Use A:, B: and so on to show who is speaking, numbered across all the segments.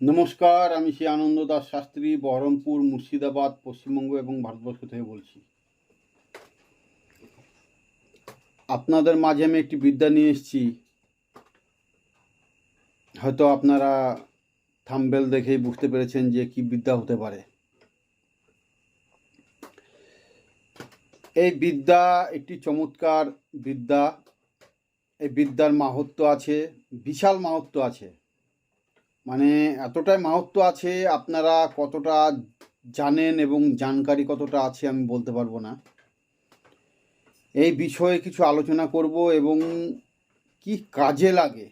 A: নমস্কার, আমি শ্রী আনন্দ দাস শাস্ত্রী, বহরমপুর, মুর্শিদাবাদ, পশ্চিমবঙ্গ এবং ভারতবর্ষ থেকে বলছি। আপনাদের মাঝে আমি একটি বিদ্যা নিয়ে এসেছি। হয়তো আপনারা থাম্বেল দেখেই বুঝতে পেরেছেন যে কি বিদ্যা হতে পারে। এই বিদ্যা একটি চমৎকার বিদ্যা। এই বিদ্যার মাহাত্ম আছে, বিশাল মাহাত্ম আছে। মানে এতটাই মাহাত্ম আছে, আপনারা কতটা জানেন এবং জানকারি কতটা আছে আমি বলতে পারব না। এই বিষয়ে কিছু আলোচনা করব এবং কি কাজে লাগে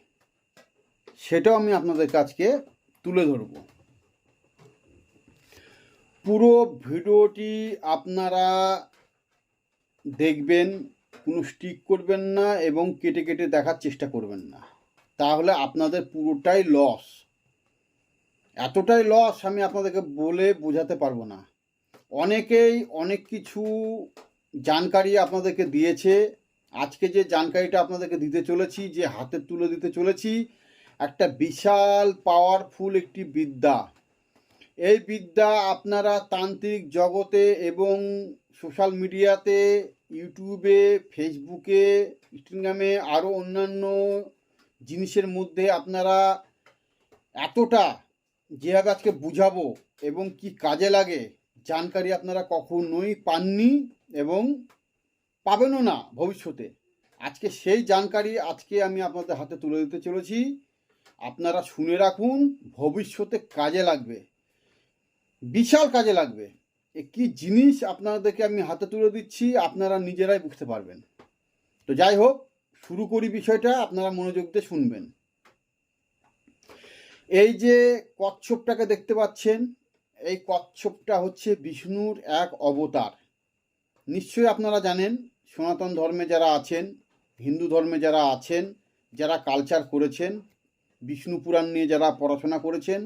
A: সেটাও আমি আপনাদের কাছকে তুলে ধরব। পুরো ভিডিওটি আপনারা দেখবেন, কোনো স্টিক করবেন না এবং কেটে কেটে দেখার চেষ্টা করবেন না। তাহলে আপনাদের পুরোটাই লস এতটাই লস আমি আপনাদেরকে বলে বোঝাতে পারব না। অনেকেই অনেক কিছু জানকারি আপনাদেরকে দিয়েছে। আজকে যে জানকারিটা আপনাদেরকে দিতে চলেছি, যে হাতে তুলে দিতে চলেছি, একটা বিশাল পাওয়ারফুল একটি বিদ্যা। এই বিদ্যা আপনারা তান্ত্রিক জগতে এবং সোশ্যাল মিডিয়াতে ইউটিউবে ফেসবুকে ইনস্টাগ্রামে আরও অন্যান্য জিনিসের মধ্যে আপনারা এতটা যেভাবে আজকে বুঝাবো এবং কি কাজে লাগে জানকারি আপনারা কখনোই পাননি এবং পাবেনও না ভবিষ্যতে। আজকে সেই জানকারি আজকে আমি আপনাদের হাতে তুলে দিতে চলেছি। আপনারা শুনে রাখুন, ভবিষ্যতে কাজে লাগবে। বিশাল কাজে লাগবে। কি জিনিস আপনাদেরকে আমি হাতে তুলে দিচ্ছি, আপনারা নিজেরাই বুঝতে পারবেন। তো যাই হোক, শুরু করি বিষয়টা, আপনারা মনোযোগ দিয়ে শুনবেন। এই যে কচ্ছপটাকে দেখতে পাচ্ছেন, এই কচ্ছপটা হচ্ছে বিষ্ণুর এক অবতার। নিশ্চয়ই আপনারা জানেন, সনাতন ধর্মে যারা আছেন, হিন্দু ধর্মে যারা আছেন, যারা কালচার করেছেন, বিষ্ণু পুরাণ নিয়ে যারা পড়াশোনা করেছেন,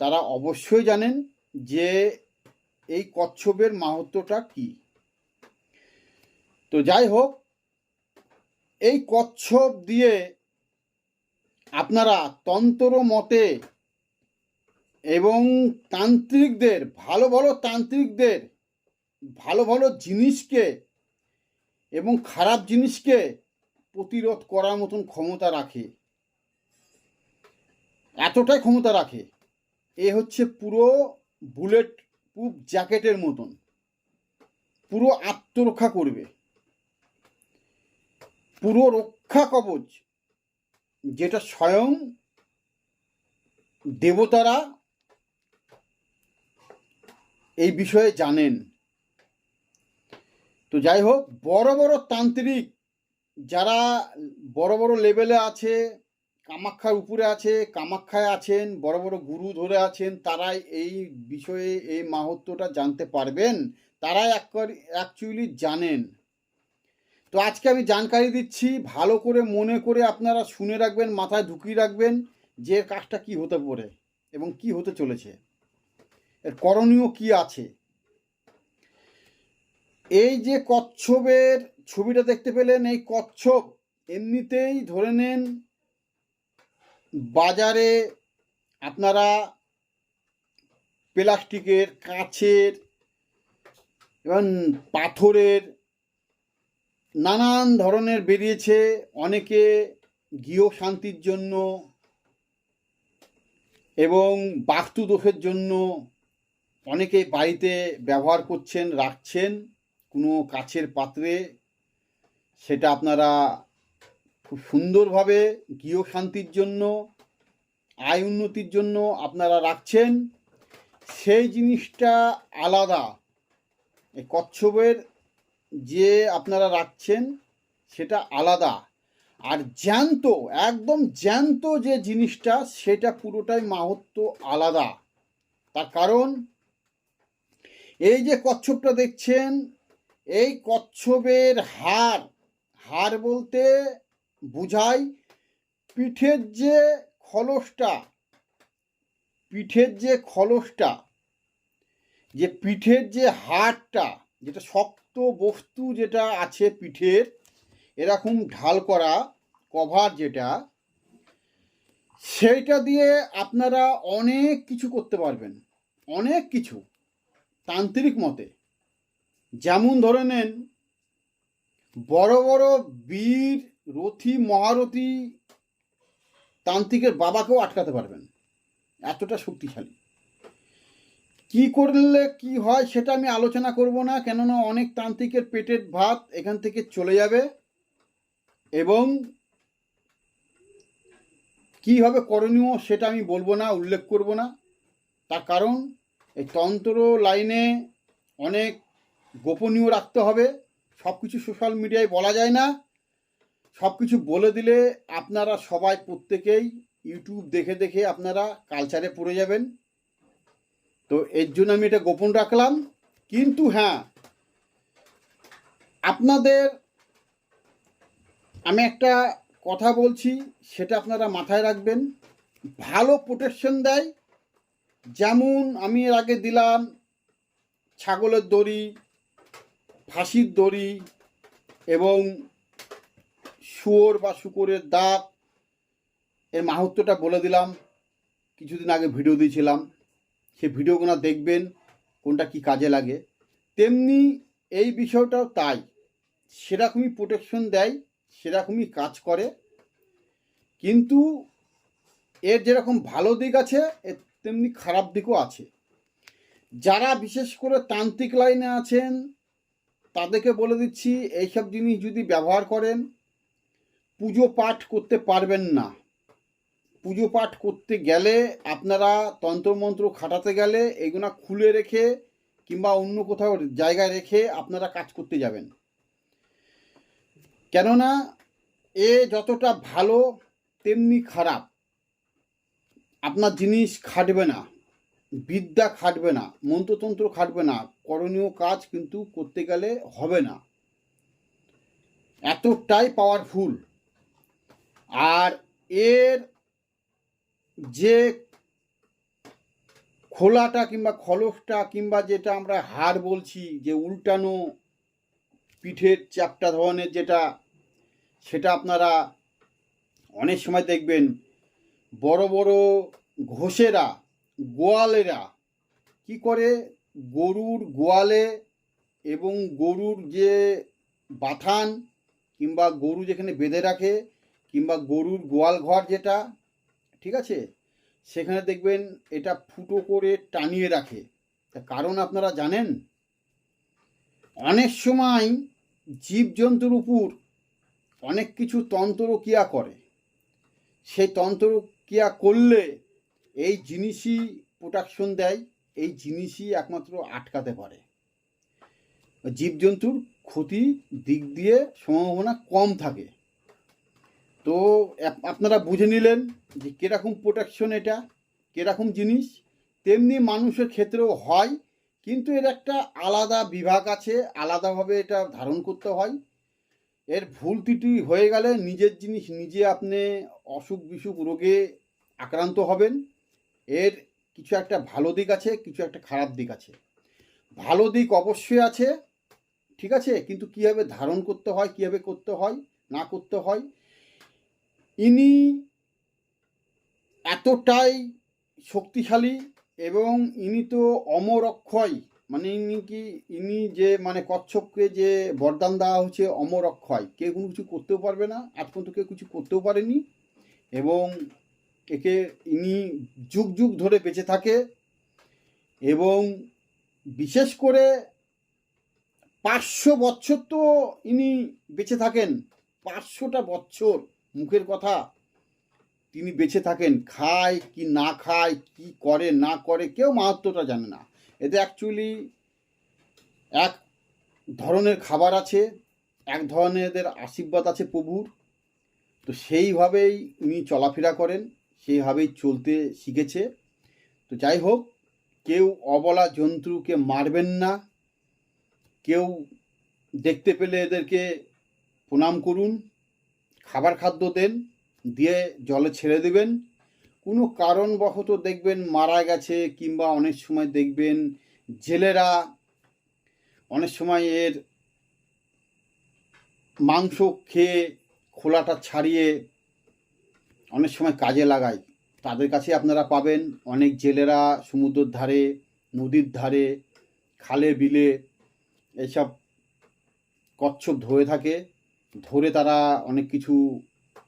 A: তারা অবশ্যই জানেন যে এই কচ্ছপের মাহাত্মটা কি। তো যাই হোক, এই কচ্ছপ দিয়ে আপনারা তন্ত্র মতে এবং তান্ত্রিকদের, ভালো ভালো তান্ত্রিকদের, ভালো ভালো জিনিসকে এবং খারাপ জিনিসকে প্রতিরোধ করার মতন ক্ষমতা রাখে। এতটাই ক্ষমতা রাখে। এ হচ্ছে পুরো বুলেট প্রুফ জ্যাকেটের মতন। পুরো আত্মরক্ষা করবে। পুরো রক্ষা কবচ যেটা স্বয়ং দেবতারা এই বিষয়ে জানেন। তো যাই হোক, বড় বড় তান্ত্রিক যারা বড় বড় লেভেলে আছে, কামাখ্যার উপরে আছে, কামাখ্যায় আছেন, বড় বড় গুরু ধরে আছেন, তারাই এই বিষয়ে এই মাহাত্মটা জানতে পারবেন। তারাই অ্যাকচুয়ালি জানেন। তো আজকে আমি জানকারি দিচ্ছি, ভালো করে মনে করে আপনারা শুনে রাখবেন, মাথায় ঢুকিয়ে রাখবেন যে কাজটা কি হতে পারে এবং কি হতে চলেছে। এর করণীয় কি আছে? এই যে কচ্ছপের ছবিটা দেখতে পেলেন, এই কচ্ছপ এমনিতেই ধরে নেন বাজারে আপনারা প্লাস্টিকের কাঁচের এবং পাথরের নানান ধরনের বেরিয়েছে। অনেকে গৃহ শান্তির জন্য এবং বাস্তু দোষের জন্য অনেকে বাড়িতে ব্যবহার করছেন, রাখছেন। কোনো কাছের পাত্রে। সেটা আপনারা খুব সুন্দরভাবে গৃহ শান্তির জন্য, আয় উন্নতির জন্য আপনারা রাখছেন। সেই জিনিসটা আলাদা। এই কচ্ছপের যে আপনারা রাখছেন সেটা আলাদা। আর জ্যান্ত, একদম জ্যান্ত যে জিনিসটা, সেটা পুরোটাই মাহাত্ম আলাদা। তার কারণ, এই যে কচ্ছপটা দেখছেন, এই কচ্ছপের হার হার বলতে বুঝাই পিঠের যে খলসটা, পিঠের যে খলসটা, যে পিঠের যে হাড়টা যেটা শক্ত বস্তু যেটা আছে পিঠের, এরকম ঢাল করা কভার যেটা, সেইটা দিয়ে আপনারা অনেক কিছু করতে পারবেন। অনেক কিছু, তান্ত্রিক মতে। যেমন ধরে নেন, বড় বড় বীর, রথী, মহারথী, তান্ত্রিকের বাবাকেও আটকাতে পারবেন। এতটা শক্তিশালী। কি করলে কি হয় সেটা আমি আলোচনা করব না, কেননা অনেক তান্ত্রিকের পেটের ভাত এখান থেকে চলে যাবে এবং কীভাবে করণীয় সেটা আমি বলব না, উল্লেখ করব না। তার কারণ, এই তন্ত্র লাইনে অনেক গোপনীয় রাখতে হবে সব কিছু সোশ্যাল মিডিয়ায় বলা যায় না। সব কিছু বলে দিলে আপনারা সবাই প্রত্যেকেই ইউটিউব দেখে দেখে আপনারা কালচারে পড়ে যাবেন। তো এর জন্য আমি এটা গোপন রাখলাম। কিন্তু হ্যাঁ আপনাদের আমি একটা কথা বলছি, সেটা আপনারা মাথায় রাখবেন। ভালো প্রোটেকশন দেয়। যেমন আমি এর আগে দিলাম ছাগলের দড়ি, ফাঁসির দড়ি এবং শুয়োর বা শুকরের দাঁত এর মাহাত্ম্যটা বলে দিলাম। কিছুদিন আগে ভিডিও দিয়েছিলাম। সে ভিডিওগুলো দেখবেন, কোনটা কি কাজে লাগে। তেমনি এই বিষয়টাও তাই। সেরকমই প্রোটেকশন দেয়, সেরকমই কাজ করে। কিন্তু এর যেরকম ভালো দিক আছে, এর তেমনি খারাপ দিকও আছে। যারা বিশেষ করে তান্ত্রিক লাইনে আছেন, তাদেরকে বলে দিচ্ছি, এইসব জিনিস যদি ব্যবহার করেন, পুজো পাঠ করতে পারবেন না। পুজো পাঠ করতে গেলে আপনারা তন্ত্রমন্ত্র খাটাতে গেলে এগুলো খুলে রেখে কিংবা অন্য কোথাও জায়গায় রেখে আপনারা কাজ করতে যাবেন। কেননা এ যতটা ভালো, তেমনি খারাপ। আপনার জিনিস খাটবে না, বিদ্যা খাটবে না, মন্ত্রতন্ত্র খাটবে না, করণীয় কাজ কিন্তু করতে গেলে হবে না। এতটাই পাওয়ারফুল আর এর যে খোলাটা কিংবা খলসটা কিংবা যেটা আমরা হাড় বলছি, যে উল্টানো পিঠের চ্যাপটা ধরনের যেটা, সেটা আপনারা অনেক সময় দেখবেন, বড় বড় ঘোষেরা, গোয়ালেরা কি করে গরুর গোয়ালে এবং গরুর যে বাথান কিংবা গরু যেখানে বেঁধে রাখে কিংবা গরুর গোয়াল ঘর যেটা ঠিক আছে? সেখানে দেখবেন এটা ফুটো করে টানিয়ে রাখে। কারণ আপনারা জানেন? অনেক সময় জীবজন্তুর উপর অনেক কিছু তন্ত্র ক্রিয়া করে। সেই তন্ত্র ক্রিয়া করলে এই জিনিসই প্রোটাকশন দেয়, এই জিনিসই একমাত্র আটকাতে পারে। জীবজন্তুর ক্ষতি দিক দিয়ে সম্ভাবনা কম থাকে। তো আপনারা বুঝে নিলেন যে কীরকম প্রোটেকশন এটা, কীরকম জিনিস। তেমনি মানুষের ক্ষেত্রেও হয়, কিন্তু এর একটা আলাদা বিভাগ আছে, আলাদাভাবে এটা ধারণ করতে হয়। এর ভুল ত্রুটি হয়ে গেলে নিজের জিনিস নিজে আপনি অসুখ বিসুখ রোগে আক্রান্ত হবেন। এর কিছু একটা ভালো দিক আছে, কিছু একটা খারাপ দিক আছে। ভালো দিক অবশ্যই আছে, ঠিক আছে? কিন্তু কীভাবে ধারণ করতে হয়, কীভাবে করতে হয়, না করতে হয় ইনি এতটাই শক্তিশালী এবং ইনি তো অমর অক্ষয় মানে ইনি কি, ইনি যে মানে কচ্ছপকে যে বরদান দেওয়া হচ্ছে অমর অক্ষয় কেউ কোনো কিছু করতেও পারবে না, আজ পর্যন্ত কেউ কিছু করতেও পারেনি এবং একে, ইনি যুগ যুগ ধরে বেঁচে থাকে এবং বিশেষ করে পাঁচশো বছর তো ইনি বেঁচে থাকেন, পাঁচশোটা বছর মুখের কথা। তিনি বেঁচে থাকেন, খায় কি না খায়, কি করে না করে, কেউ মাহাত্মটা জানে না। এতে অ্যাকচুয়ালি এক ধরনের খাবার আছে, এক ধরনের এদের আশীর্বাদ আছে প্রভুর। তো সেইভাবেই উনি চলাফেরা করেন, সেইভাবেই চলতে শিখেছে। তো যাই হোক, কেউ অবলা জন্তুকে মারবেন না। কেউ দেখতে পেলে এদেরকে প্রণাম করুন। খাবার খাদ্য দেন, দিয়ে জলে ছেড়ে দেবেন। কোনো কারণবশত দেখবেন মারা গেছে কিংবা অনেক সময় দেখবেন জেলেরা অনেক সময় এর মাংস খেয়ে খোলাটা ছাড়িয়ে অনেক সময় কাজে লাগায়। তাদের কাছে আপনারা পাবেন অনেক জেলেরা সমুদ্রের ধারে, নদীর ধারে, খালে বিলে এইসব কচ্ছপ ধরে থাকে। ধরে তারা অনেক কিছু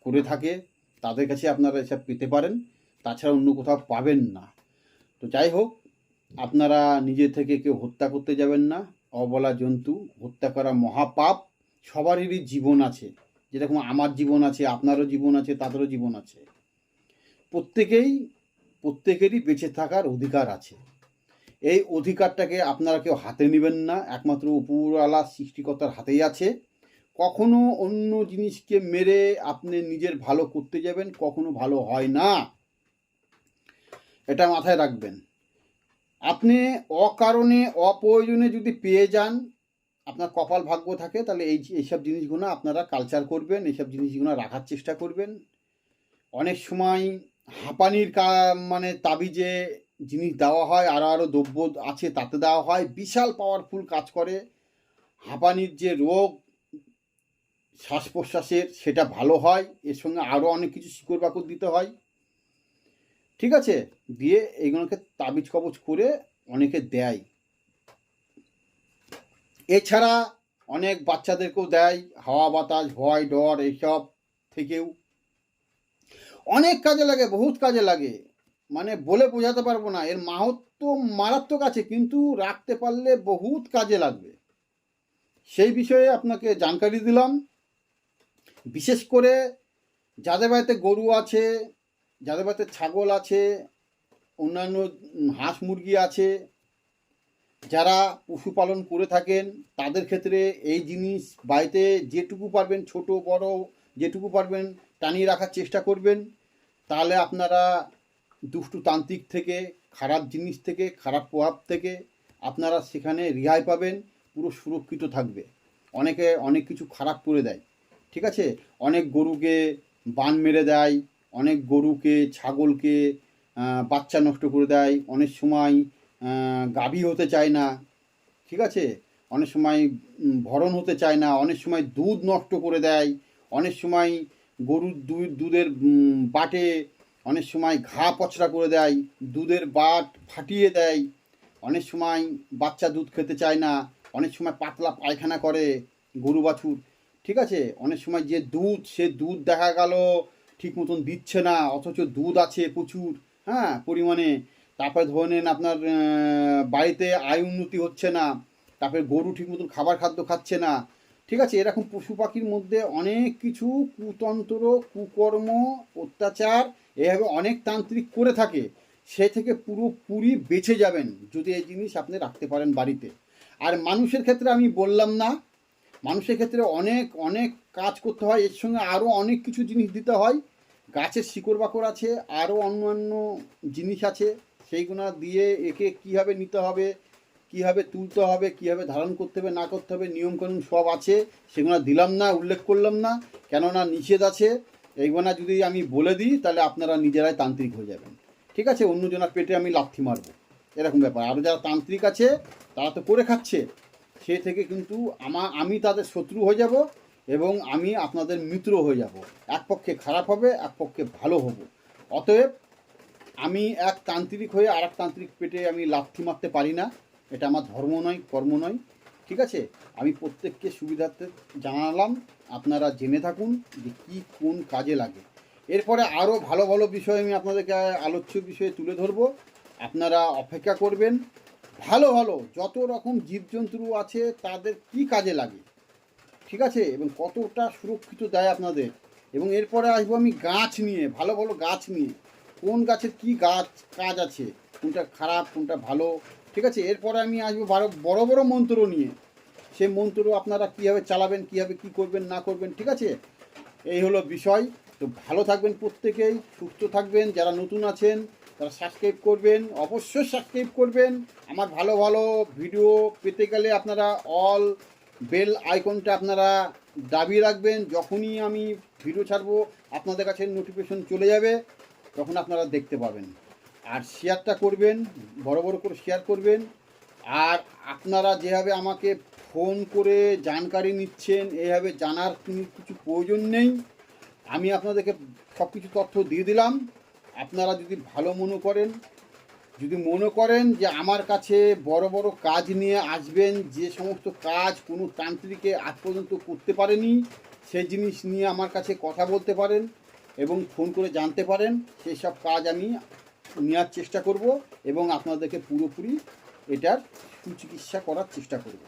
A: করে থাকে, তাদের কাছে আপনারা এসব পেতে পারেন। তাছাড়া অন্য কোথাও পাবেন না। তো যাই হোক, আপনারা নিজে থেকে কেউ হত্যা করতে যাবেন না। অবলা জন্তু, হত্যা করা মহাপাপ, সবারই জীবন আছে। যেরকম আমার জীবন আছে, আপনারও জীবন আছে, তাদেরও জীবন আছে। প্রত্যেকেই, প্রত্যেকেরই বেঁচে থাকার অধিকার আছে। এই অধিকারটাকে আপনারা কেউ হাতে নেবেন না। একমাত্র উপরওয়ালা সৃষ্টিকর্তার হাতেই আছে। কখনো অন্য জিনিসকে মেরে আপনি নিজের ভালো করতে যাবেন, কখনো ভালো হয় না। এটা মাথায় রাখবেন। আপনি অকারণে অপ্রয়োজনে যদি পেয়ে যান, আপনার কপাল ভাগ্য থাকে, তাহলে এই এইসব জিনিসগুলো আপনারা কালচার করবেন, এইসব জিনিসগুলো রাখার চেষ্টা করবেন। অনেক সময় হাঁপানির কা মানে তাবিজে জিনিস দেওয়া হয় আরও আরও দ্রব্য আছে তাতে দেওয়া হয়, বিশাল পাওয়ারফুল কাজ করে। হাঁপানির যে রোগ শ্বাস প্রশ্বাসের সেটা ভালো হয়, এর সঙ্গে আরও অনেক কিছু শিকড় বাকড় দিতে হয়। ঠিক আছে? দিয়ে এইগুলোকে তাবিজ কবজ করে অনেকে দেয়। এছাড়া অনেক বাচ্চাদেরকেও দেয়, হাওয়া বাতাস, ভয়, ডর, এইসব থেকেও। অনেক কাজে লাগে, বহুত কাজে লাগে। মানে বলে বোঝাতে পারব না, এর মাহাত্ম মারাত্মক আছে, কিন্তু রাখতে পারলে বহুত কাজে লাগবে। সেই বিষয়ে আপনাকে জানকারি দিলাম। বিশেষ করে যাদের বাড়িতে গরু আছে, যাদের বাড়িতে ছাগল আছে, অন্যান্য হাঁস মুরগি আছে, যারা পশুপালন করে থাকেন, তাদের ক্ষেত্রে এই জিনিস বাড়িতে যেটুকু পারবেন, ছোট, বড়, যেটুকু পারবেন, টানিয়ে রাখার চেষ্টা করবেন। তাহলে আপনারা দুষ্টু তান্ত্রিক থেকে, খারাপ জিনিস থেকে, খারাপ প্রভাব থেকে আপনারা সেখানে রেহাই পাবেন, পুরো সুরক্ষিত থাকবে। অনেকে অনেক কিছু খারাপ করে দেয়। ঠিক আছে? অনেক গরুকে বান মেরে দেয়, অনেক গরুকে, ছাগলকে বাচ্চা নষ্ট করে দেয়, অনেক সময় গাভী হতে চায় না, ঠিক আছে? অনেক সময় ভরণ হতে চায় না, অনেক সময় দুধ নষ্ট করে দেয়, অনেক সময় গরুর দুধ, দুধের বাটে, অনেক সময় ঘা পচড়া করে দেয়, দুধের বাট ফাটিয়ে দেয়, অনেক সময় বাচ্চা দুধ খেতে চায় না, অনেক সময় পাতলা পায়খানা করে গরু বাছুর। ঠিক আছে? অনেক সময় যে দুধ, সে দুধ দেখা গেল, ঠিক মতন দিচ্ছে না, অথচ দুধ আছে প্রচুর হ্যাঁ পরিমাণে। তারপরে ধরে নেন আপনার বাড়িতে আয় উন্নতি হচ্ছে না, তারপরে গরু ঠিক মতন খাবার খাদ্য খাচ্ছে না। ঠিক আছে? এরকম পশু পাখির মধ্যে অনেক কিছু কুতন্ত্র, কুকর্ম, অত্যাচার, এভাবে অনেক তান্ত্রিক করে থাকে। সে থেকে পুরোপুরি বেঁচে যাবেন যদি এই জিনিস আপনি রাখতে পারেন বাড়িতে। আর মানুষের ক্ষেত্রে আমি বললাম না মানুষের ক্ষেত্রে অনেক অনেক কাজ করতে হয়। এর সঙ্গে আরও অনেক কিছু জিনিস দিতে হয়। গাছের শিকড় বাকড় আছে আরও অন্যান্য জিনিস আছে। সেইগুলো দিয়ে একে কীভাবে নিতে হবে, কীভাবে তুলতে হবে, কীভাবে ধারণ করতে হবে, না করতে হবে, নিয়মকানুন সব আছে। সেগুলো দিলাম না, উল্লেখ করলাম না। কেননা নিষেধ আছে। এইগুলো যদি আমি বলে দিই, তাহলে আপনারা নিজেরাই তান্ত্রিক হয়ে যাবেন। ঠিক আছে? অন্যজনের পেটে আমি লাথি মারবো। এরকম ব্যাপার। আরও যারা তান্ত্রিক আছে, তারা তো করে খাচ্ছে। সে থেকে কিন্তু আমা, আমি তাদের শত্রু হয়ে যাব এবং আমি আপনাদের মিত্র হয়ে যাব। এক পক্ষে খারাপ হবে, এক পক্ষে ভালো হব। অতএব আমি এক তান্ত্রিক হয়ে আর তান্ত্রিক পেটে আমি লাথি মারতে পারি না। এটা আমার ধর্ম নয়, কর্ম নয়। ঠিক আছে? আমি প্রত্যেককে সুবিধার্থে জানালাম। আপনারা জেনে থাকুন যে কী কোন কাজে লাগে। এরপরে আরও ভালো ভালো বিষয় আমি আপনাদেরকে আলোচ্য বিষয়ে তুলে ধরবো। আপনারা অপেক্ষা করবেন। ভালো ভালো, যত রকম জীবজন্তু আছে, তাদের কি কাজে লাগে? ঠিক আছে? এবং কতটা সুরক্ষিত দেয় আপনাদের? এবং এরপরে আসব আমি গাছ নিয়ে, ভালো ভালো গাছ নিয়ে। কোন গাছের কি গাছ, কাজ আছে? কোনটা খারাপ, কোনটা ভালো? ঠিক আছে? এরপরে আমি আসব বড় বড় বড় মন্ত্র নিয়ে। সেই মন্ত্র আপনারা কীভাবে চালাবেন, কীভাবে কী করবেন, না করবেন, ঠিক আছে? এই হলো বিষয়। তো ভালো থাকবেন প্রত্যেকেই, সুস্থ থাকবেন। যারা নতুন আছেন তারা সাবস্ক্রাইব করবেন, অবশ্যই সাবস্ক্রাইব করবেন। আমার ভালো ভালো ভিডিও পেতে গেলে আপনারা অল বেল আইকনটা আপনারা দাবি রাখবেন। যখনই আমি ভিডিও ছাড়বো, আপনাদের কাছে নোটিফিকেশন চলে যাবে, তখন আপনারা দেখতে পাবেন। আর শেয়ারটা করবেন, বড় বড় করে শেয়ার করবেন। আর আপনারা যেভাবে আমাকে ফোন করে জানকারি নিচ্ছেন এইভাবে জানার কিছু প্রয়োজন নেই। আমি আপনাদেরকে সব কিছু তথ্য দিয়ে দিলাম। আপনারা যদি ভালো মনে করেন, যদি মনে করেন যে আমার কাছে বড় বড় কাজ নিয়ে আসবেন, যে সমস্ত কাজ কোনো তান্ত্রিকে আজ পর্যন্ত করতে পারেনি সেই জিনিস নিয়ে আমার কাছে কথা বলতে পারেন এবং ফোন করে জানতে পারেন সেই সব কাজ আমি নেওয়ার চেষ্টা করব এবং আপনাদেরকে পুরোপুরি এটার সুচিকিৎসা করার চেষ্টা করব।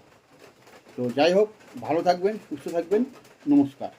A: তো যাই হোক, ভালো থাকবেন, সুস্থ থাকবেন, নমস্কার।